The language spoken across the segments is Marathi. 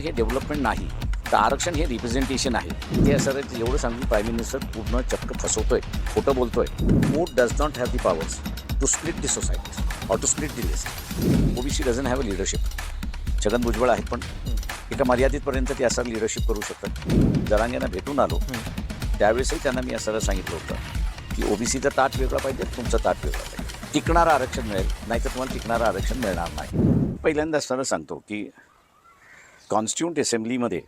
आरक्षण हे डेव्हलपमेंट नाही तर आरक्षण हे रिप्रेझेंटेशन आहे. ते सर एवढं सांगून प्राईम मिनिस्टर पूर्ण चक्क फसवतोय खोटं बोलतोय. Mood does not have the powers to split the society or to split the list OBC doesn't have a leadership Chhagan Bhujbal आहेत पण एका मर्यादितपर्यंत ते असं लिडरशिप करू शकतात. जरांग्यांना भेटून आलो त्यावेळेसही त्यांना मी असं सांगितलं होतं की ओबीसीचा ताट वेगळं पाहिजे तुमचं ताट वेगळं पाहिजे. टिकणारं आरक्षण मिळेल नाहीतर तुम्हाला टिकणारं आरक्षण मिळणार नाही. पहिल्यांदा असताना सांगतो की कॉन्स्टिट्यूंट असेंब्लीमध्ये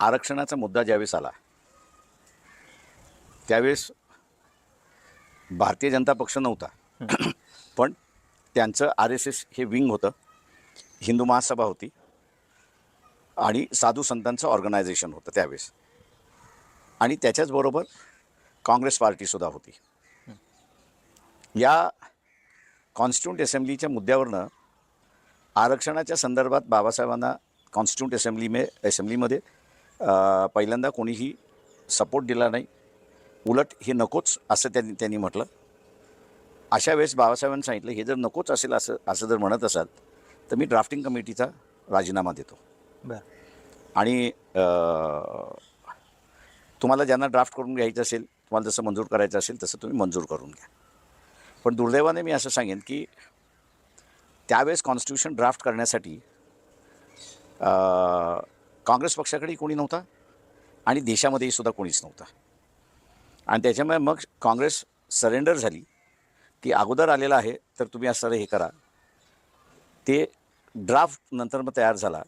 आरक्षणाचा मुद्दा ज्यावेळेस आला त्यावेळेस भारतीय जनता पक्ष नव्हता. पण त्यांचं आर एस एस हे विंग होतं हिंदू महासभा होती आणि साधू संतांचं ऑर्गनायझेशन होतं त्यावेळेस. आणि त्याच्याचबरोबर काँग्रेस पार्टीसुद्धा होती. या कॉन्स्टिट्यूंट असेंब्लीच्या मुद्द्यावरनं आरक्षणाच्या संदर्भात बाबासाहेबांना कॉन्स्टिट्यूंट असेंब्ली मे असेंब्लीमध्ये पहिल्यांदा कोणीही सपोर्ट दिला नाही. उलट हे नकोच असं त्यांनी त्यांनी म्हटलं. अशा वेळेस बाबासाहेबांनी सांगितलं हे जर नकोच असेल असं असं जर म्हणत असाल तर मी ड्राफ्टिंग कमिटीचा राजीनामा देतो. बर. आणि तुम्हाला ज्यांना ड्राफ्ट करून घ्यायचं असेल तुम्हाला जसं मंजूर करायचं असेल तसं तुम्ही मंजूर करून घ्या. पण दुर्दैवाने मी असं सांगेन की त्यावेळेस कॉन्स्टिट्यूशन ड्राफ्ट करण्यासाठी काँग्रेस पक्षाकडेही कोणी नव्हता आणि देशामध्येही सुद्धा कोणीच नव्हता. आणि त्याच्यामुळे मग काँग्रेस सरेंडर झाली की अगोदर आलेलं आहे तर तुम्ही असं हे करा. ते ड्राफ्ट नंतर मग तयार झाला.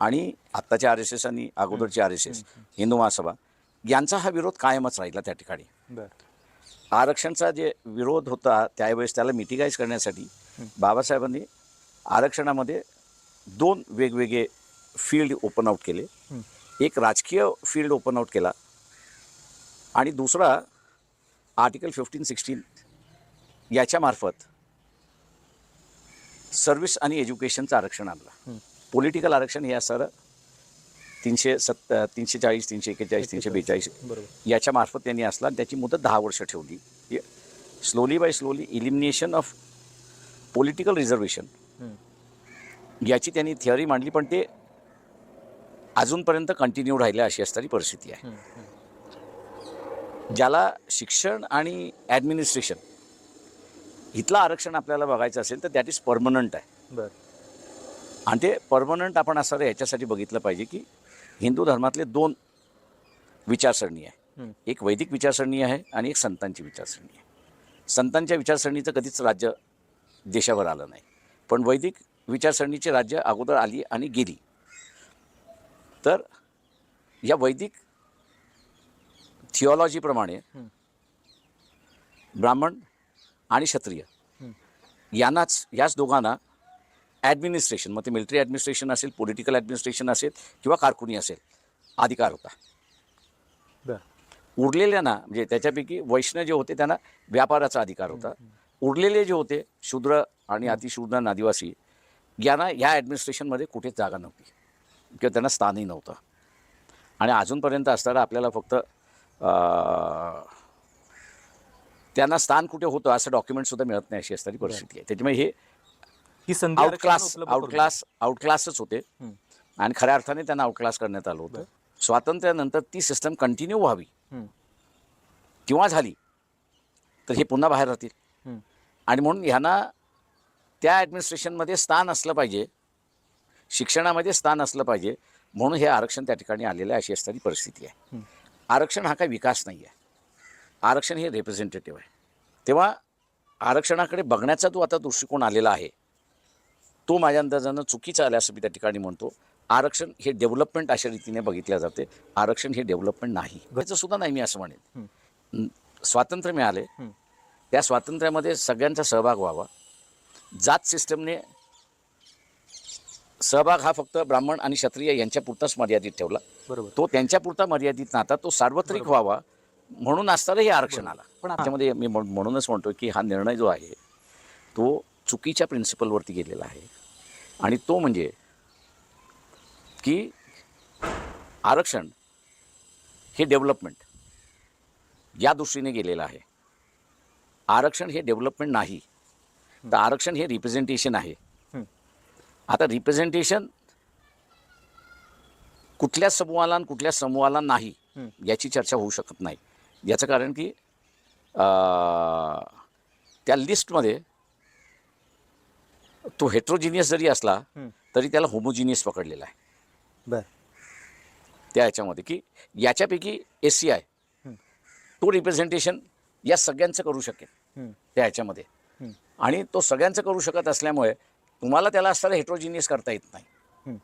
आणि आत्ताच्या आर एस एस आणि अगोदरची R S S Hindu Mahasabha यांचा हा विरोध कायमच राहिला त्या ठिकाणी. बर. आरक्षणचा जे विरोध होता त्यावेळेस त्याला मिटिगाईज करण्यासाठी बाबासाहेबांनी आरक्षणामध्ये दोन वेगवेगळे फील्ड ओपन आउट केले. एक राजकीय फील्ड ओपन आउट केला आणि दुसरा आर्टिकल फिफ्टीन सिक्स्टीन याच्यामार्फत सर्व्हिस आणि एज्युकेशनचं आरक्षण आणलं. पॉलिटिकल आरक्षण हे असं तीनशे सत्त तीनशे चाळीस तीनशे एक्केचाळीस तीनशे बेचाळीस बरोबर. याच्या मार्फत त्यांनी असला आणि त्याची मुदत दहा वर्ष ठेवली. Slowly by slowly elimination of political reservation. याची त्यांनी थिअरी मांडली पण ते अजूनपर्यंत कंटिन्यू राहिलं अशी असणारी परिस्थिती आहे. ज्याला शिक्षण आणि ॲडमिनिस्ट्रेशन इथलं आरक्षण आपल्याला बघायचं असेल तर दॅट इज परमनंट आहे बर आणि ते परमनंट आपण असं याच्यासाठी बघितलं पाहिजे की हिंदू धर्मातले दोन विचारसरणी आहे. एक वैदिक विचारसरणी आहे आणि एक संतांची विचारसरणी आहे संतांच्या विचारसरणीचं कधीच राज्य देशावर आलं नाही. पण वैदिक विचारसरणीचे राज्य अगोदर आली आणि गेली. तर या वैदिक थिओलॉजीप्रमाणे. ब्राह्मण आणि क्षत्रिय. यांनाच याच दोघांना ॲडमिनिस्ट्रेशन मग ते मिलिटरी ॲडमिनिस्ट्रेशन असेल पॉलिटिकल ॲडमिनिस्ट्रेशन असेल किंवा कारकुनी असेल अधिकार होता. उरलेल्यांना म्हणजे त्याच्यापैकी वैष्णव जे होते त्यांना व्यापाराचा अधिकार होता. उरलेले जे होते शूद्र आणि अतिशूद्र आणि आदिवासी यांना ह्या ॲडमिनिस्ट्रेशनमध्ये कुठेच जागा नव्हती. किंवा त्यांना स्थानही नव्हतं. आणि अजूनपर्यंत असताना आपल्याला फक्त त्यांना स्थान कुठे होतं असं डॉक्युमेंटसुद्धा मिळत नाही अशी असणारी परिस्थिती आहे. त्याच्यामुळे हे ही संधी आउट आरक्षणाला क्लास उपलब्ध आउट करून क्लास आउट क्लासच होते. आणि खऱ्या अर्थाने त्यांना आउट क्लास करण्यात आलं होतं. स्वातंत्र्यानंतर ती सिस्टम कंटिन्यू व्हावी. किंवा झाली तर हे पुन्हा बाहेर राहतील. आणि म्हणून ह्यांना त्या ॲडमिनिस्ट्रेशनमध्ये स्थान असलं पाहिजे. शिक्षणामध्ये स्थान असलं पाहिजे. म्हणून हे आरक्षण त्या ठिकाणी आलेलं आहे अशी असणारी परिस्थिती आहे. आरक्षण हा काही विकास नाही आहे. आरक्षण हे रिप्रेझेंटेटिव्ह आहे. तेव्हा आरक्षणाकडे बघण्याचा जो आता दृष्टिकोन आलेला आहे तो माझ्या अंदाजानं चुकीचा आला असं मी त्या ठिकाणी म्हणतो. आरक्षण हे डेव्हलपमेंट अशा रीतीने बघितल्या जाते. आरक्षण हे डेव्हलपमेंट नाही. सुद्धा नाही मी असं म्हणेन. स्वातंत्र्य मिळाले. त्या स्वातंत्र्यामध्ये सगळ्यांचा सहभाग व्हावा. जात सिस्टमने सहभाग हा फक्त ब्राह्मण आणि क्षत्रिय यांच्यापुरताच मर्यादित ठेवला. बरोबर. तो त्यांच्यापुरता मर्यादित नव्हता तो सार्वत्रिक व्हावा म्हणून असताना हे आरक्षण आला. पण त्याच्यामध्ये मी म्हण- म्हणूनच म्हणतो की हा निर्णय जो आहे तो चुकीच्या प्रिन्सिपलवरती गेलेला आहे. आणि तो म्हणजे की आरक्षण हे डेव्हलपमेंट या दृष्टीने गेलेलं आहे. आरक्षण हे डेव्हलपमेंट नाही तर आरक्षण हे रिप्रेझेंटेशन आहे. आता रिप्रेझेंटेशन कुठल्या समूहाला आणि कुठल्या समूहाला नाही. याची चर्चा होऊ शकत नाही याचं कारण की त्या लिस्टमध्ये तो हेट्रोजिनियस जरी असला. तरी त्याला होमोजिनियस पकडलेला आहे बर त्या याच्यामध्ये की याच्यापैकी एस सी आय. तो रिप्रेझेंटेशन या सगळ्यांचं करू शकेल. त्या ह्याच्यामध्ये. आणि तो सगळ्यांचं करू शकत असल्यामुळे तुम्हाला त्याला असताना हेट्रोजिनियस करता येत नाही हं.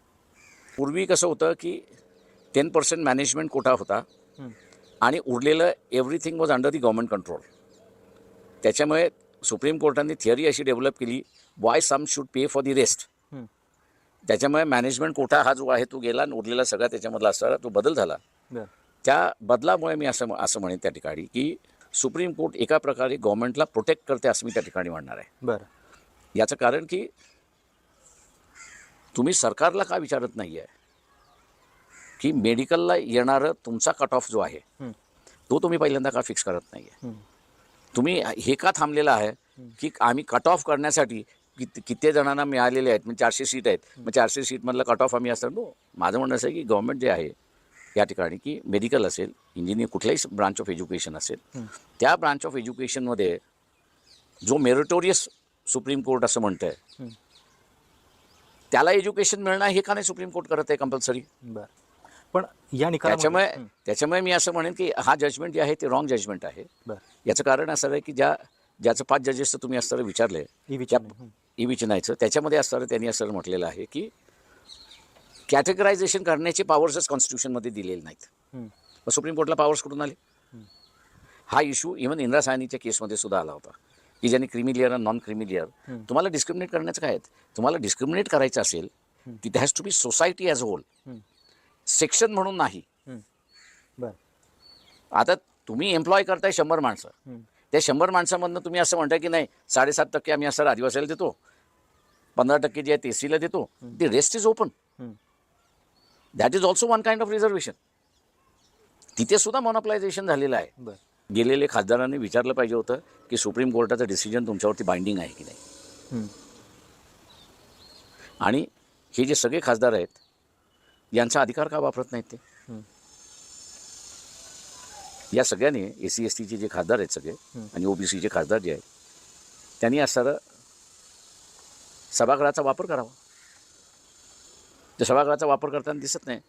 पूर्वी कसं होतं की टेन पर्सेंट मॅनेजमेंट कोटा होता. आणि उरलेलं everything was under the government control त्याच्यामुळे सुप्रीम कोर्टाने थिअरी अशी डेव्हलप केली why some should pay for the rest हं. त्याच्यामुळे मॅनेजमेंट कोटा हा जो आहे तो गेला आणि उरलेला सगळा त्याच्यामधला असणारा तो बदल झाला त्या बदलामुळे मी असं असं म्हणेन त्या ठिकाणी की सुप्रीम कोर्ट एका प्रकारे गव्हर्नमेंटला प्रोटेक्ट करते असं मी त्या ठिकाणी म्हणणार आहे. बर. याचं कारण की तुम्ही सरकारला का विचारत नाही आहे की मेडिकलला येणारं तुमचा कट ऑफ जो आहे. तो तुम्ही पहिल्यांदा का फिक्स करत नाही आहे. तुम्ही हे का थांबलेलं आहे की आम्ही कट ऑफ करण्यासाठी किती किती जणांना मिळालेले आहेत म्हणजे चारशे सीट आहेत मग चारशे सीटमधलं कट ऑफ आम्ही असतं नो माझं म्हणणं असं आहे की गव्हर्नमेंट जे आहे या ठिकाणी की मेडिकल असेल इंजिनिअर कुठल्याही ब्रांच ऑफ एज्युकेशन असेल. त्या ब्रांच ऑफ एज्युकेशनमध्ये जो मेरिटोरियस सुप्रीम कोर्ट असं म्हणतं आहे. त्याला एज्युकेशन मिळणं हे का नाही सुप्रीम कोर्ट करत आहे कंपल्सरी पण या निकालामध्ये त्याच्यामुळे. त्याच्यामुळे मी असं म्हणेन की हा जजमेंट जे आहे ते रॉंग जजमेंट आहे याचं कारण असं आहे की ज्या ज्याचं पाच जजेसचं तुम्ही असताना विचारले ही विचार. ई विचनायचं त्याच्यामध्ये असताना त्यांनी असं म्हटलेलं आहे की कॅटेगरायझेशन करण्याचे पॉवर्सच कॉन्स्टिट्यूशनमध्ये दिलेले नाहीत. मग सुप्रीम कोर्टला पॉवर्स कुठून आले हा इश्यू इव्हन इंदिरा सायनीच्या केसमध्ये सुद्धा आला होता की ज्यांनी क्रिमिलियर आणि नॉन क्रिमिलियर. तुम्हाला डिस्क्रिमिनेट करण्याचं काय आहे तुम्हाला डिस्क्रिमिनेट करायचं असेल तिथे has to be society as whole. Section म्हणून नाही. बर आता तुम्ही एम्प्लॉय करताय शंभर माणसं. त्या शंभर माणसामधनं तुम्ही असं म्हणताय की नाही साडेसात टक्के आम्ही असं आदिवासीला देतो पंधरा टक्के जे आहे एसीला देतो ती rest is open. That is also one kind of reservation तिथे सुद्धा मॉनोपलायझेशन झालेलं आहे गेलेले खासदारांनी विचारलं पाहिजे होतं की सुप्रीम कोर्टाचं डिसिजन तुमच्यावरती बाइंडिंग आहे की नाही. आणि हे जे सगळे खासदार आहेत यांचा अधिकार का वापरत नाहीत ते. या सगळ्यांनी ए सी एस टीचे जे खासदार आहेत सगळे. आणि ओबीसीचे खासदार जे आहेत त्यांनी असणारं सभागृहाचा वापर करावा ते सभागृहाचा वापर करताना दिसत नाही.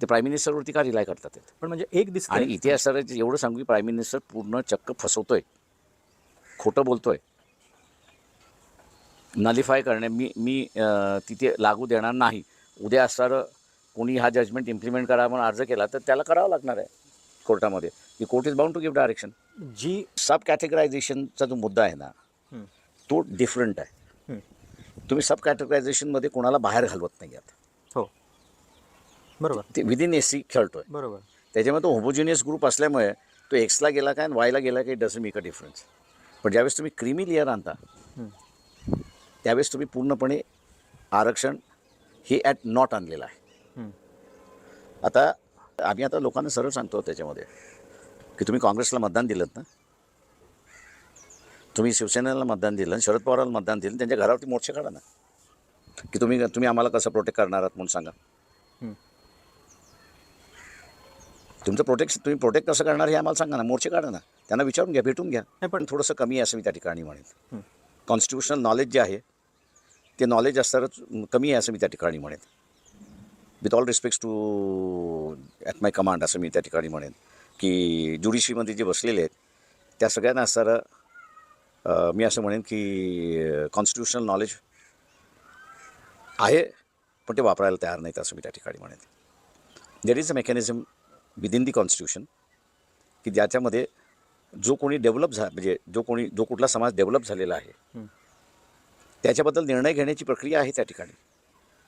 ते प्राईम मिनिस्टरवरती का रिलाय करतात? पण म्हणजे एक दिसत आणि जे एवढं सांगू की प्राईम मिनिस्टर पूर्ण चक्क फसवतोय. खोटं बोलतोय. नलिफाय करणे मी मी तिथे लागू देणार नाही. उद्या असणारं कोणी हा जजमेंट इम्प्लिमेंट करा म्हणून अर्ज केला तर त्याला करावं लागणार आहे कोर्टामध्ये. की court is bound to give direction G sub कॅटेगरायझेशनचा जो मुद्दा आहे ना. तो डिफरंट आहे. तुम्ही सब कॅटेगरायझेशनमध्ये कोणाला बाहेर घालवत नाही आहात. हो बरोबर. ते विदिन एस सी खेळतोय. बरोबर. त्याच्यामुळे तो होमोजिनियस ग्रुप असल्यामुळे तो एक्सला गेला काय आणि वायला गेला काही डझन मेक अ डिफरन्स पण ज्यावेळेस तुम्ही क्रिमी लेअर आणता. त्यावेळेस तुम्ही पूर्णपणे आरक्षण हे ॲट नॉट आणलेलं आहे. आता आम्ही आता लोकांना सरळ सांगतो त्याच्यामध्ये की तुम्ही काँग्रेसला मतदान दिलं ना? तुम्ही शिवसेनेला मतदान दिलं शरद पवाराला मतदान दिलं त्यांच्या घरावरती मोर्चे काढा ना. की तुम्ही तुम्ही आम्हाला कसं प्रोटेक्ट करणार आहात म्हणून सांगा हं. तुमचं प्रोटेक्शन तुम्ही प्रोटेक्ट कसं करणार हे आम्हाला सांगा ना. मोर्चे काढा ना. त्यांना विचारून घ्या भेटून घ्या. नाही, पण- थोडंसं कमी आहे असं मी त्या ठिकाणी म्हणेन. कॉन्स्टिट्युशनल नॉलेज जे आहे ते नॉलेज असणारच कमी आहे असं मी त्या ठिकाणी म्हणेन. With all respect to at my command असं मी त्या ठिकाणी म्हणेन. की ज्युडिशरीमध्ये जे बसलेले आहेत त्या सगळ्यांना असणारं मी असं म्हणेन की कॉन्स्टिट्युशनल नॉलेज आहे पण ते वापरायला तयार नाहीत असं मी त्या ठिकाणी म्हणेन. There is a mechanism within the constitution की ज्याच्यामध्ये जो कोणी डेव्हलप झा म्हणजे जो कोणी जो कुठला समाज डेव्हलप झालेला आहे. त्याच्याबद्दल निर्णय घेण्याची प्रक्रिया आहे त्या ठिकाणी.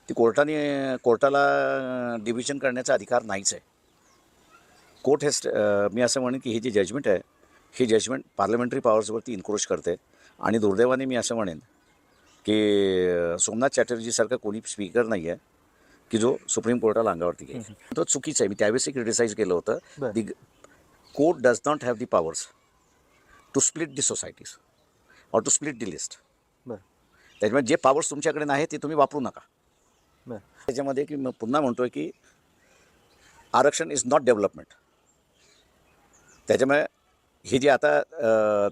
ती कोर्टाने कोर्टाला डिव्हिजन करण्याचा अधिकार नाहीच आहे. कोर्ट हे मी असं म्हणेन की हे जे जजमेंट आहे हे जजमेंट पार्लमेंटरी पॉवर्सवरती इन्क्रोच करते. आणि दुर्दैवाने मी असं म्हणेन की सोमनाथ चॅटर्जीसारखा कोणी स्पीकर नाही आहे की जो सुप्रीम कोर्टाला अंगावरती घेईल. तो चुकीचं आहे. मी त्यावेळेसही क्रिटिसाईज केलं होतं. The court does not have the powers to split the societies or to split the list त्याच्यामुळे जे पॉवर्स तुमच्याकडे नाही ते तुम्ही वापरू नका. त्याच्यामध्ये की मग पुन्हा म्हणतोय की आरक्षण इज नॉट डेव्हलपमेंट त्याच्यामुळे ही जी आता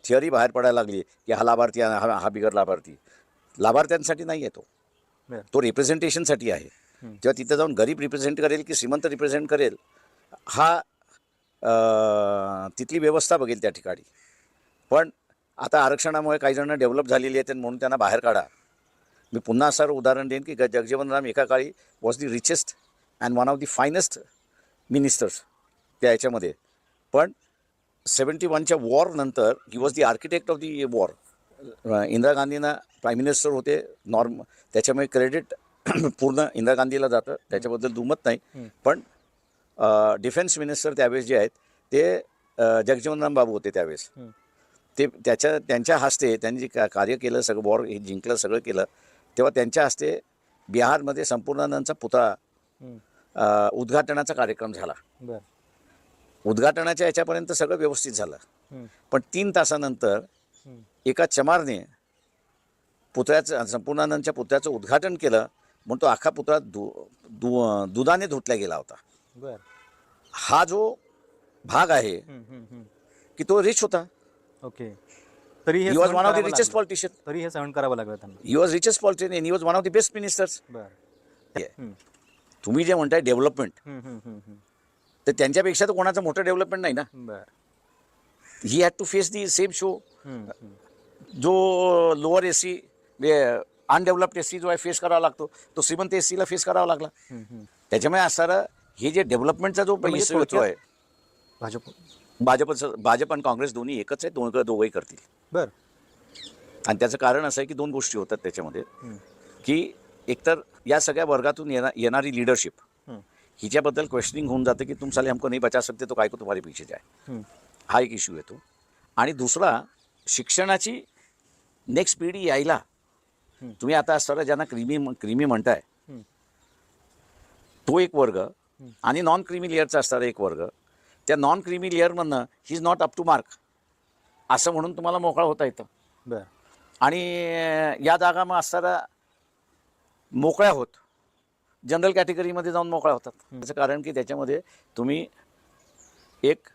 थिअरी बाहेर पडायला लागली की हा लाभार्थी हा हा- बिगर लाभार्थी लाभार्थ्यांसाठी नाही आहे तो. तो रिप्रेझेंटेशनसाठी आहे. तेव्हा तिथं जाऊन गरीब रिप्रेझेंट करेल की श्रीमंत रिप्रेझेंट करेल हा तिथली व्यवस्था बघेल त्या ठिकाणी. पण आता आरक्षणामुळे काही जण डेव्हलप झालेली आहेत आणि म्हणून त्यांना बाहेर काढा. मी पुन्हा असं उदाहरण देईन की ग- जगजीवन राम एका काळी was the richest and one of the finest ministers त्या याच्यामध्ये. पण सेवन्टी वनच्या वॉरनंतर he was the architect of the war Indira गांधींना प्राईम मिनिस्टर होते नॉर्म त्याच्यामुळे क्रेडिट पूर्ण इंदिरा गांधीला जातं. त्याच्याबद्दल दुमत नाही. पण डिफेन्स मिनिस्टर त्यावेळेस जे आहेत ते जगजीवनराम बाबू होते त्यावेळेस. ते त्याच्या त्यांच्या हस्ते त्यांनी जे का- कार्य केलं सगळं वॉर हे जिंकलं सगळं केलं तेव्हा त्यांच्या हस्ते बिहारमध्ये संपूर्णानंदचा पुतळा उद्घाटनाचा कार्यक्रम झाला. उद्घाटनाच्या याच्यापर्यंत सगळं व्यवस्थित झालं. पण तीन तासानंतर. एका चमारने पुतळ्याचं संपूर्णानंदच्या पुतळ्याचं उद्घाटन केलं म्हणून तो अख्खा पुतळा दु दु दुधाने धुतला गेला होता. बरं. हा जो भाग आहे. की तो रिच होता. ओके. तरी हे was one of the richest. Politician तरी हे सहन करावं लागलं त्यांना. He was richest politician he was one of the best ministers बरं. तुम्ही जे म्हणताय डेव्हलपमेंट. तर त्यांच्यापेक्षा तर कोणाचं मोठं डेव्हलपमेंट नाही ना? बरं. He had to face the same show. जो lower A C undeveloped A C जो आहे फेस करावा लागतो तो श्रीमंत एस सीला फेस करावा लागला. त्याच्यामुळे असणारा हे जे डेव्हलपमेंटचा जो इश्यू येतो आहे भाजप भाजपचं भाजप आणि काँग्रेस दोन्ही एकच आहे दोन दोघंही करतील बरं आणि त्याचं कारण असं आहे की दोन गोष्टी होतात त्याच्यामध्ये. की एकतर या सगळ्या वर्गातून येणा येणारी लिडरशिप हं. हिच्याबद्दल क्वेश्चनिंग होऊन जातं की तुम साले हमको नहीं बचा सकते तो काय को तुम्हारे पीछे जाय हं. एक इश्यू येतो आणि दुसरा शिक्षणाची नेक्स्ट पिढी यायला. तुम्ही आता असताना ज्यांना क्रीमी क्रीमी म्हणताय. तो एक वर्ग आणि नॉन क्रीमी लेअरचा असणारा एक वर्ग त्या non creamy लेअरमधनं he is not up to mark असं म्हणून तुम्हाला मोकळा होता येतं. बरं. आणि या जागा मग असताना मोकळ्या होत. जनरल कॅटेगरीमध्ये जाऊन मोकळ्या होतात. त्याचं कारण की त्याच्यामध्ये तुम्ही एक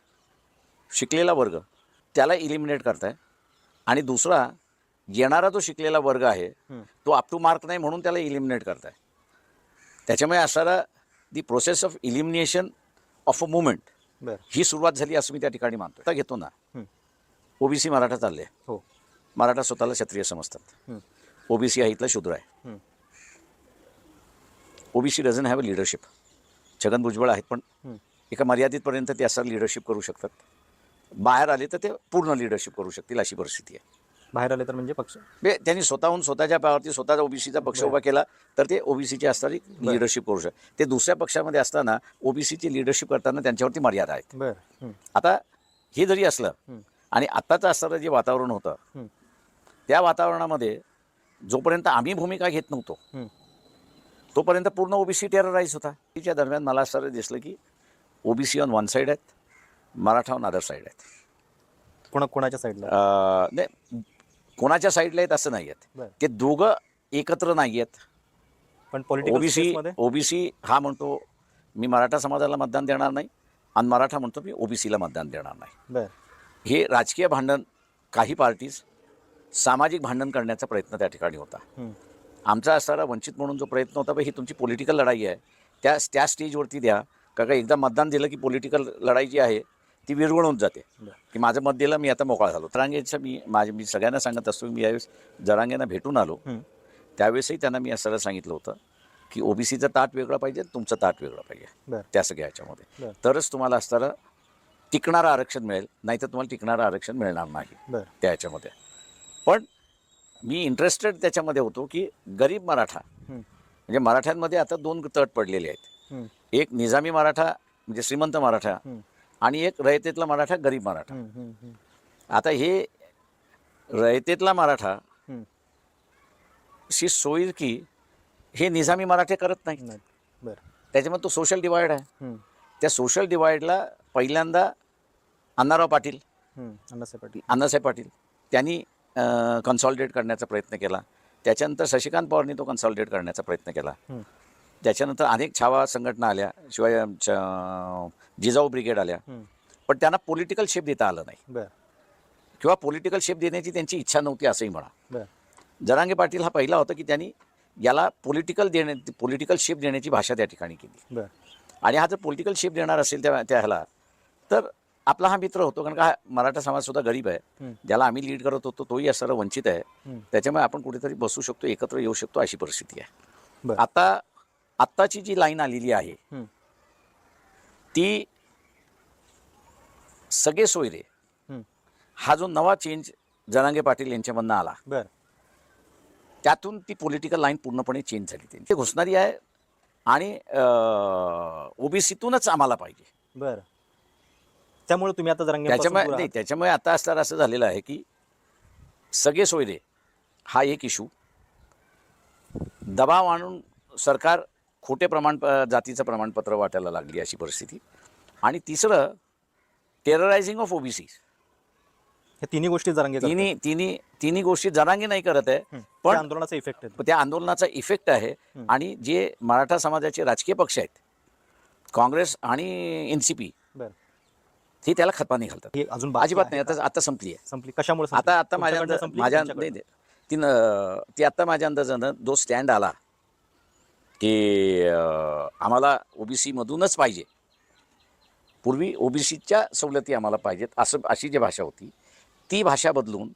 शिकलेला वर्ग त्याला इलिमिनेट करताय. आणि दुसरा येणारा जो शिकलेला वर्ग आहे. तो अप टू मार्क नाही म्हणून त्याला इलिमिनेट करताय. त्याच्यामुळे असणारा the process of elimination of a movement ही सुरुवात झाली असं मी त्या ठिकाणी मानतो आता घेतो ना. ओबीसी मराठा चालले. हो. मराठा स्वतःला क्षत्रिय समजतात. ओबीसी हा इथला शूद्र आहे. OBC doesn't have a leadership Chhagan Bhujbal आहेत पण. एका मर्यादितपर्यंत ते असं लिडरशिप करू शकतात. बाहेर आले तर ते पूर्ण लिडरशिप करू शकतील अशी परिस्थिती आहे. बाहेर आले तर म्हणजे पक्ष. म्हणजे त्यांनी स्वतःहून स्वतःच्या पायावरती स्वतःचा ओबीसीचा पक्ष उभा केला तर ते ओबीसीची असणारी लिडरशिप करू शकतात. ते दुसऱ्या पक्षामध्ये असताना ओबीसीची लिडरशिप करताना त्यांच्यावरती मर्यादा आहेत. आता हे जरी असलं. आणि आत्ताचं असणारं जे वातावरण होतं. त्या वातावरणामध्ये जोपर्यंत आम्ही भूमिका घेत नव्हतो. तोपर्यंत पूर्ण ओबीसी टेरराईज होता. तिच्या दरम्यान मला असं दिसलं की ओबीसी ऑन वन साईड आहेत मराठा ऑन अदर साईड आहेत. कोणा कोणाच्या साईडला नाही कोणाच्या साईडला आहेत असं नाही आहेत ते दोघं एकत्र नाही आहेत पण ओबीसी ओबीसी हा म्हणतो मी मराठा समाजाला मतदान देणार नाही आणि मराठा म्हणतो मी ओबीसीला मतदान देणार नाही. हे राजकीय भांडण काही पार्टीज सामाजिक भांडण करण्याचा प्रयत्न त्या ठिकाणी होता. आमचा असणारा वंचित म्हणून जो प्रयत्न होता ही तुमची पॉलिटिकल लढाई आहे. त्या त्या स्टेजवरती द्या. का एकदा मतदान दिलं की पॉलिटिकल लढाई जी आहे ती विरघळून जाते. की माझं मत दिलं मी आता मोकळा झालो जरांगेचं मी माझे मी सगळ्यांना सांगत असतो मी यावेळेस जरांगेंना भेटून आलो. त्यावेळेसही त्यांना मी असं सांगितलं होतं की ओबीसीचं ताट वेगळं पाहिजे तुमचं ताट वेगळं पाहिजे त्या सगळ्या ह्याच्यामध्ये. तरच तुम्हाला असणारं टिकणारं आरक्षण मिळेल नाहीतर तुम्हाला टिकणारं आरक्षण मिळणार नाही त्या ह्याच्यामध्ये पण मी इंटरेस्टेड त्याच्यामध्ये होतो की गरीब मराठा. म्हणजे मराठ्यांमध्ये आता दोन तट पडलेले आहेत. एक निजामी मराठा म्हणजे श्रीमंत मराठा. आणि एक रयतेतला मराठा गरीब मराठा. आता हे रयतेतला मराठा. शी सोयीकी हे निजामी मराठे करत नाही बरं त्याच्यामध्ये तो सोशल डिवाइड आहे. त्या सोशल डिवाइडला पहिल्यांदा अण्णाराव पाटील. अण्णासाहेब पाटील अण्णासाहेब पाटील त्यांनी कन्सॉलिडेट करण्याचा प्रयत्न केला त्याच्यानंतर शशिकांत पवारनी तो कन्सॉलिडेट करण्याचा प्रयत्न केला. त्याच्यानंतर अनेक छावा संघटना आल्या शिवाय आमच्या जिजाऊ ब्रिगेड आल्या. पण त्यांना पॉलिटिकल शेप देता आलं नाही. किंवा पॉलिटिकल शेप देण्याची त्यांची इच्छा नव्हती असंही म्हणा. जरांगे पाटील हा पहिला होता की त्यांनी याला पॉलिटिकल देण्या पॉलिटिकल शेप देण्याची भाषा त्या ठिकाणी केली. आणि हा जर पॉलिटिकल शेप देणार असेल त्या त्या ह्याला तर आपला हा मित्र होतो कारण का हा मराठा समाज सुद्धा गरीब आहे. ज्याला आम्ही लीड करत होतो तोही असणारा वंचित आहे. त्याच्यामुळे आपण कुठेतरी बसू शकतो एकत्र येऊ शकतो अशी परिस्थिती आहे. आता आत्ताची जी लाईन आलेली आहे. ती सगळे सोयरे. हा जो नवा चेंज जरांगे पाटील यांच्यामधनं आला बर. त्यातून ती पॉलिटिकल लाईन पूर्णपणे चेंज झाली त्यांची. घुसणारी आहे आणि ओबीसीतूनच आम्हाला पाहिजे. बर. त्यामुळे तुम्ही आता जरांगे त्याच्यामुळे नाही त्याच्यामुळे आता असताना असं झालेलं आहे की सगळे सोयरे हा एक इशू दबाव आणून सरकार खोटे प्रमाण जातीचं प्रमाणपत्र वाटायला लागली अशी परिस्थिती आणि तिसरं टेररायझिंग ऑफ ओबीसी हे तिन्ही गोष्टी जरांगे. तिन्ही तिन्ही तिन्ही गोष्टी जरांगी नाही करत आहे. पण- आंदोलनाचा इफेक्ट आहे त्या आंदोलनाचा इफेक्ट आहे. आणि जे मराठा समाजाचे राजकीय पक्ष आहेत काँग्रेस आणि एन सी पी हे त्याला खतपाणी घालतात अजून अजिबात नाही? आता आता संपली आहे संपली कशामुळे? आता आता माझ्या माझ्या. ती ती आत्ता माझ्या अंदाजानं जो स्टँड आला की आम्हाला ओबीसी मधूनच पाहिजे. पूर्वी ओबीसीच्या सवलती आम्हाला पाहिजेत असं अशी जी भाषा होती ती भाषा बदलून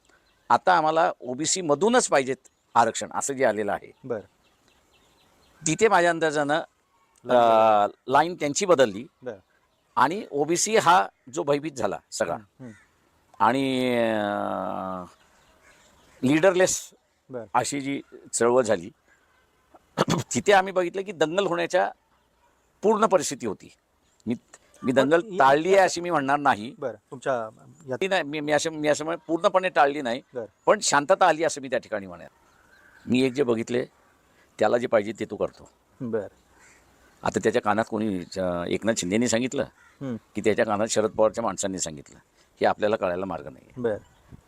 आता आम्हाला ओबीसी मधूनच पाहिजेत आरक्षण असं जे आलेलं आहे. बर. तिथे माझ्या अंदाजानं लाईन त्यांची बदलली. आणि ओबीसी हा जो भयभीत झाला सगळा. आणि लीडरलेस अशी जी चळवळ झाली तिथे आम्ही बघितलं की दंगल होण्याच्या पूर्ण परिस्थिती होती. मी मी दंगल टाळली आहे अशी मी म्हणणार नाही. बर तुमच्या नाही मी मी असं मी असं पूर्णपणे टाळली नाही. पण शांतता आली असं मी त्या ठिकाणी म्हणेन. मी एक जे बघितले त्याला जे पाहिजे ते तू करतो. बर. आता त्याच्या कानात कोणी एकनाथ शिंदेनी सांगितलं. की त्याच्या कानात शरद पवारच्या माणसांनी सांगितलं हे आपल्याला कळायला मार्ग नाही बर.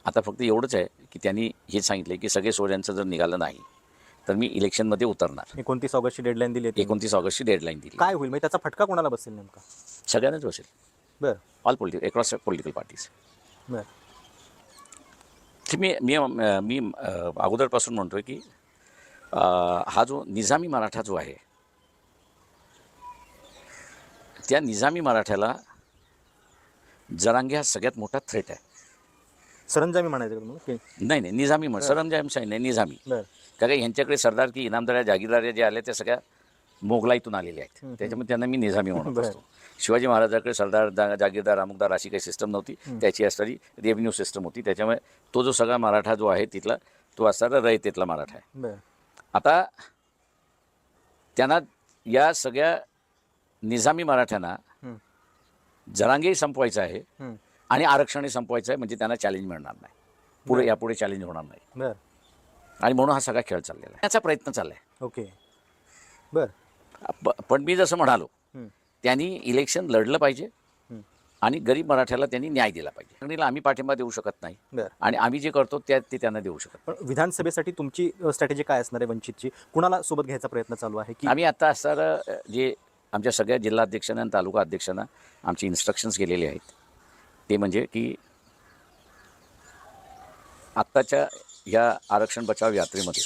आता फक्त एवढंच आहे की त्यांनी हे सांगितलं की सगळे सोयऱ्यांचं जर निघालं नाही तर मी इलेक्शनमध्ये उतरणार. एकोणतीस ऑगस्टची डेडलाईन दिली आहे एकोणतीस ऑगस्टची डेडलाईन दिली. काय होईल? म्हणजे त्याचा फटका कोणाला बसेल नेमका? सगळ्यांनाच बसेल. बर. All politic across political parties बर. मी मी मी अगोदरपासून म्हणतोय की हा जो निजामी मराठा जो आहे त्या निजामी मराठ्याला जरांगे हा सगळ्यात मोठा थ्रेट आहे. सरंजामी म्हणायचं नाही नाही निजामी म्हण सरंजामशाही नाही निजामी. बर. कारण का ह्यांच्याकडे सरदार की इनामदाऱ्या जागीरदाऱ्या जे आल्या त्या सगळ्या मोगलाईतून आलेल्या आहेत. त्याच्यामुळे त्यांना मी निजामी म्हणत. असतो शिवाजी महाराजांकडे सरदार जागीरदार अमुकदार अशी काही सिस्टम नव्हती. त्याची असणारी रेव्हेन्यू सिस्टम होती त्याच्यामुळे तो जो सगळा मराठा जो आहे तिथला तो असणारा रयतेतला मराठा आहे आता त्यांना या सगळ्या निजामी मराठ्यांना. जरांगेही संपवायचं आहे. आणि आरक्षणही संपवायचं आहे म्हणजे त्यांना चॅलेंज मिळणार नाही पुढे. यापुढे चॅलेंज होणार नाही आणि म्हणून हा सगळा खेळ चाललेला आहे. याचा प्रयत्न चालला आहे ओके. बर. प- पण मी जसं म्हणालो. त्यांनी इलेक्शन लढलं पाहिजे. आणि गरीब मराठ्याला त्यांनी न्याय दिला पाहिजे. मागणीला आम्ही पाठिंबा देऊ शकत नाही बर. आणि आम्ही जे करतो त्या ते त्यांना देऊ शकत पण विधानसभेसाठी तुमची स्ट्रॅटेजी काय असणार आहे वंचितची? कुणाला सोबत घ्यायचा प्रयत्न चालू आहे की आम्ही आता असणारं अ, जे आमच्या सगळ्या जिल्हा अध्यक्षांना आणि तालुका अध्यक्षांना आमचे इन्स्ट्रक्शन्स गेलेले आहेत. ते म्हणजे की आत्ताच्या या आरक्षण बचाव यात्रेमध्ये.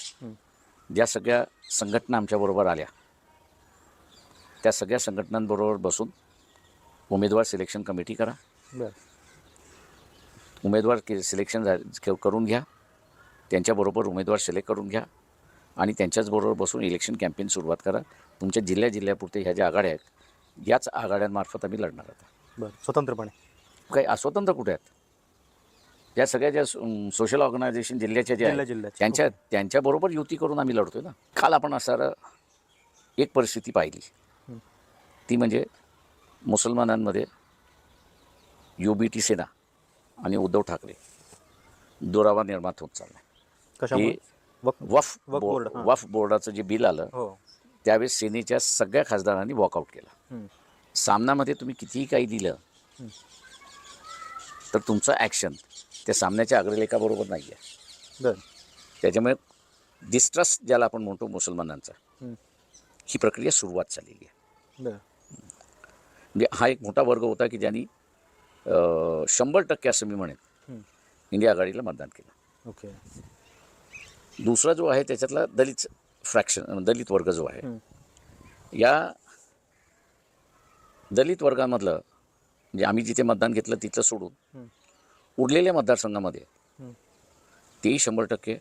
ज्या सगळ्या संघटना आमच्याबरोबर आल्या त्या सगळ्या संघटनांबरोबर बसून उमेदवार सिलेक्शन कमिटी करा. बर. उमेदवार के सिलेक्शन करून घ्या. त्यांच्याबरोबर उमेदवार सिलेक्ट करून घ्या. आणि त्यांच्याचबरोबर बसून इलेक्शन कॅम्पेन सुरुवात करा. तुमच्या जिल्ह्या जिल्ह्यापुरते ह्या ज्या आघाड्या आहेत याच आघाड्यांमार्फत आम्ही लढणार आहोत. बर. स्वतंत्रपणे. काही अस्वतंत्र कुठे आहेत? या सगळ्या ज्या सोशल ऑर्गनायझेशन जिल्ह्याच्या ज्या जिल्हा आहेत जिल्ह्याचे त्यांच्या त्यांच्याबरोबर युती करून आम्ही लढतोय ना काल आपण असणारं एक परिस्थिती पाहिली हं. ती म्हणजे मुसलमानांमध्ये यू बी टी सेना आणि उद्धव ठाकरे दुरावा निर्माण होत चालला हे वफ बोर्ड, हां. वफ बोर्डाचं जे बिल आलं हो त्यावेळेस सेनेच्या सगळ्या खासदारांनी वॉकआउट केलं हं. सामनामध्ये तुम्ही कितीही काही दिलं हं. तर तुमचं ॲक्शन त्या सामन्याच्या अग्रलेखाबरोबर नाही आहे बर त्याच्यामुळे डिस्ट्रस्ट ज्याला आपण म्हणतो मुसलमानांचा हं. प्रक्रिया सुरुवात झालेली आहे म्हणजे हा एक मोठा वर्ग होता की ज्यांनी शंभर टक्के असं मी म्हणेन. इंडिया आघाडीला मतदान केलं ओके दुसरा जो आहे त्याच्यातला दलित फ्रॅक्शन दलित वर्ग जो आहे. या दलित वर्गामधलं म्हणजे आम्ही जिथे मतदान घेतलं तिथलं सोडून. उरलेल्या मतदारसंघामध्ये. तेही शंभर टक्के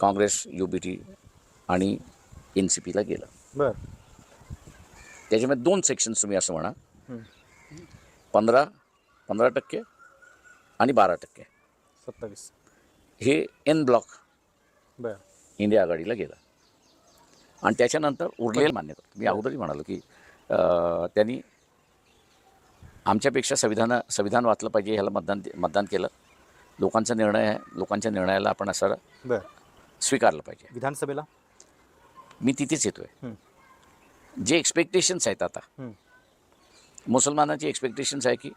काँग्रेस यू बी टी आणि एन सी पीला गेलं. बरं. त्याच्यामध्ये दोन सेक्शन्स तुम्ही असं म्हणा. पंधरा पंधरा टक्के आणि बारा टक्के. सत्तावीस. हे एन ब्लॉक बरं. इंडिया आघाडीला गेला. आणि त्याच्यानंतर उरलेलं मान्य करतो मी अगोदरही म्हणालो की त्यांनी आमच्यापेक्षा संविधान संविधान वाचलं पाहिजे ह्याला मतदान मतदान केलं. लोकांचा निर्णय आहे लोकांच्या निर्णयाला आपण असं स्वीकारलं पाहिजे. विधानसभेला? मी तिथेच येतोय. जे एक्सपेक्टेशन्स आहेत आता. मुसलमानांची एक्सपेक्टेशन्स आहे की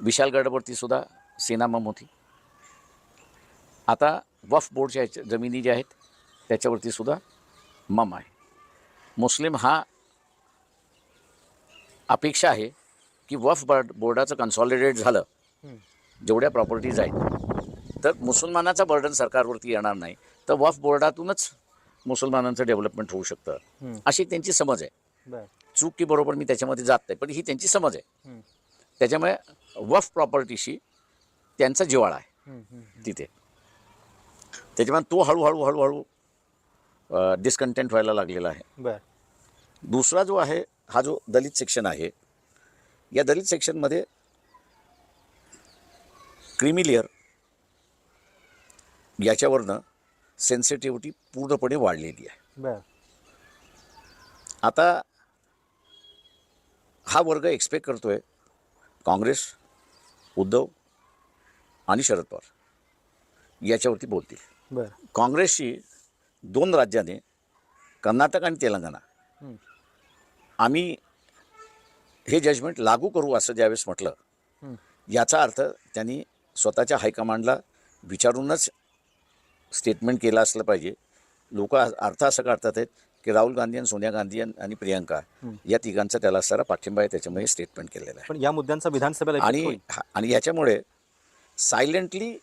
विशालगडवरती सुद्धा सेनामम होती. आता वफ बोर्डच्या जमिनी ज्या आहेत त्याच्यावरती सुद्धा मम आहे. मुस्लिम हा अपेक्षा आहे की वफ बोर्ड बोर्डाचं कन्सॉलिडेट झालं. जेवढ्या प्रॉपर्टीज आहेत तर मुसलमानाचा बर्डन सरकारवरती येणार नाही तर वफ बोर्डातूनच मुसलमानांचं डेव्हलपमेंट होऊ शकतं. अशी त्यांची समज आहे चूक की बरोबर मी त्याच्यामध्ये जात नाही पण ही त्यांची समज आहे. त्याच्यामुळे वफ प्रॉपर्टीशी त्यांचा जिवाळा आहे. तिथे त्याच्यामुळे तो हळूहळू हळूहळू डिस्कंटेंट व्हायला लागलेला आहे दुसरा जो आहे हा जो दलित सेक्शन आहे या दलित सेक्शनमध्ये क्रिमिलियर याच्यावरनं सेन्सिटिव्हिटी पूर्णपणे वाढलेली आहे. आता हा वर्ग एक्सपेक्ट करतोय काँग्रेस उद्धव आणि शरद पवार याच्यावरती बोलतील. बरं. काँग्रेसची दोन राज्याने कर्नाटक आणि तेलंगणा. आम्ही हे जजमेंट लागू करू असं ज्यावेळेस म्हटलं. याचा अर्थ त्यांनी स्वतःच्या हायकमांडला विचारूनच स्टेटमेंट केलं असलं पाहिजे. लोक अर्थ असं काढतात आहेत की राहुल गांधी आणि सोनिया गांधी आणि प्रियंका. या तिघांचा त्याला सारा पाठिंबा आहे त्याच्यामुळे स्टेटमेंट केलेलं आहे. पण या मुद्द्यांचा विधानसभेला आणि आणि याच्यामुळे सायलेंटली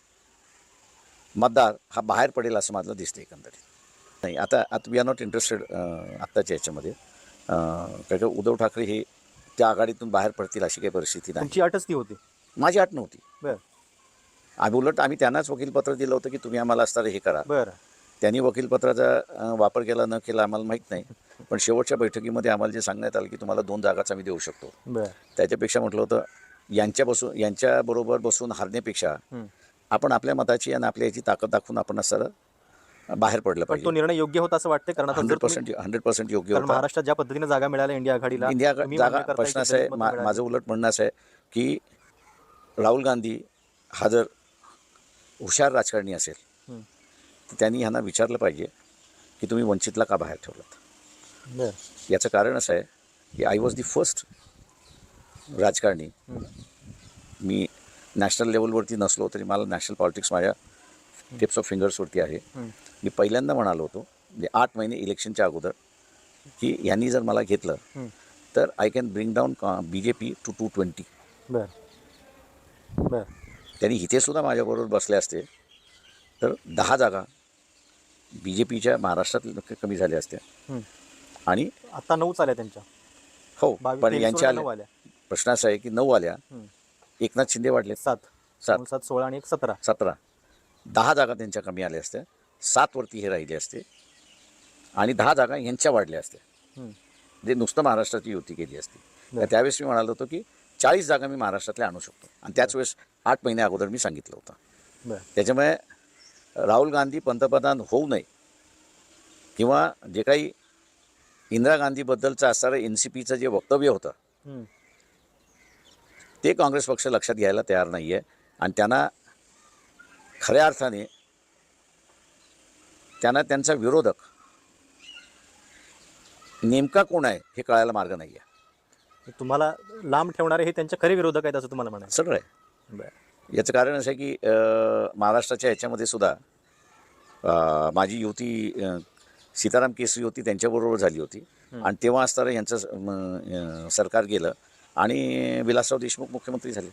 मतदार हा बाहेर पडेल असं माझं दिसतं एकंदरीत. नाही आता आता वी आर नॉट इंटरेस्टेड आत्ताच्या याच्यामध्ये. अं, कारण का उद्धव ठाकरे हे त्या आघाडीतून बाहेर पडतील अशी काही परिस्थिती नाही. तुमची अटच ती होती? माझी आठ नव्हती. बरं. आम्ही उलट आम्ही त्यांनाच वकीलपत्र दिलं होतं की तुम्ही आम्हाला असणारं हे करा. बरं. त्यांनी वकीलपत्राचा वापर केला न केला आम्हाला माहीत नाही. पण शेवटच्या बैठकीमध्ये आम्हाला जे सांगण्यात आलं की तुम्हाला दोन जागाच आम्ही देऊ शकतो. त्याच्यापेक्षा म्हटलं होतं यांच्या बसून यांच्याबरोबर बसून हारण्यापेक्षा. आपण आपल्या मताची आणि आपल्या याची ताकद दाखवून आपण असं बाहेर पडलं पण तो पाहिजे निर्णय योग्य होता असं वाटतंय कारण आता जर हंड्रेड तुम्ही- पर्सेंट हंड्रेड पर्सेंट योग्य कारण होता महाराष्ट्रात ज्या पद्धतीने जागा मिळाल्या इंडिया आघाडीला इंडिया तुम्ही जागा म्हणणं करताय प्रश्न असं आहे मा-. माझं उलट म्हणणं असं आहे की राहुल गांधी हा जर हुशार राजकारणी असेल हं. तर त्यांनी ह्यांना विचारलं पाहिजे की तुम्ही वंचितला का बाहेर ठेवलात बरं याचं कारण असं आहे की आय वॉज दी फर्स्ट राजकारणी हं. मी नॅशनल लेवलवरती नसलो तरी मला नॅशनल पॉलिटिक्स माझ्या टिप्स ऑफ फिंगर्सवरती आहे. मी पहिल्यांदा म्हणालो होतो म्हणजे आठ महिने इलेक्शनच्या अगोदर की यांनी जर मला घेतलं. तर I can bring down B J P to to twenty बरं. त्यांनी इथे सुद्धा माझ्याबरोबर बसले असते तर दहा जागा बी जे पीच्या महाराष्ट्रात कमी झाल्या असत्या. आणि आता नऊच आल्या त्यांच्या. हो पण यांच्या नऊ आल्या. प्रश्न असा आहे की नऊ आल्या. एकनाथ शिंदे वाढले सात. सात. नऊ, सात सोळा आणि एक सतरा. सतरा. दहा जागा त्यांच्या कमी आल्या असत्या. सातवरती हे राहिले असते. आणि दहा जागा यांच्या वाढल्या असत्या. जे नुसतं महाराष्ट्राची युती केली असती. तर. त्यावेळेस मी म्हणालो होतो की चाळीस जागा मी महाराष्ट्रातल्या आणू शकतो. आणि त्याच वेळेस आठ महिने अगोदर मी सांगितलं होतं. त्याच्यामुळे राहुल गांधी पंतप्रधान होऊ नये किंवा जे काही इंदिरा गांधीबद्दलचं असणारं एन सी पीचं जे वक्तव्य होतं हं. ते काँग्रेस पक्ष लक्षात घ्यायला तयार नाही आहे आणि त्यांना खऱ्या अर्थाने त्यांना त्यांचा विरोधक नेमका कोण आहे हे कळायला मार्ग नाही आहे तुम्हाला लांब ठेवणारे हे त्यांचे खरे विरोधक आहेत असं तुम्हाला म्हणायचं सगळं. आहे याचं कारण असं आहे की महाराष्ट्राच्या ह्याच्यामध्ये सुद्धा अं, माझी युती अं, सीताराम केसरी होती त्यांच्याबरोबर झाली होती. आणि तेव्हा असताना यांचं स- म, अं, सरकार गेलं आणि विलासराव देशमुख मुख्यमंत्री झाले.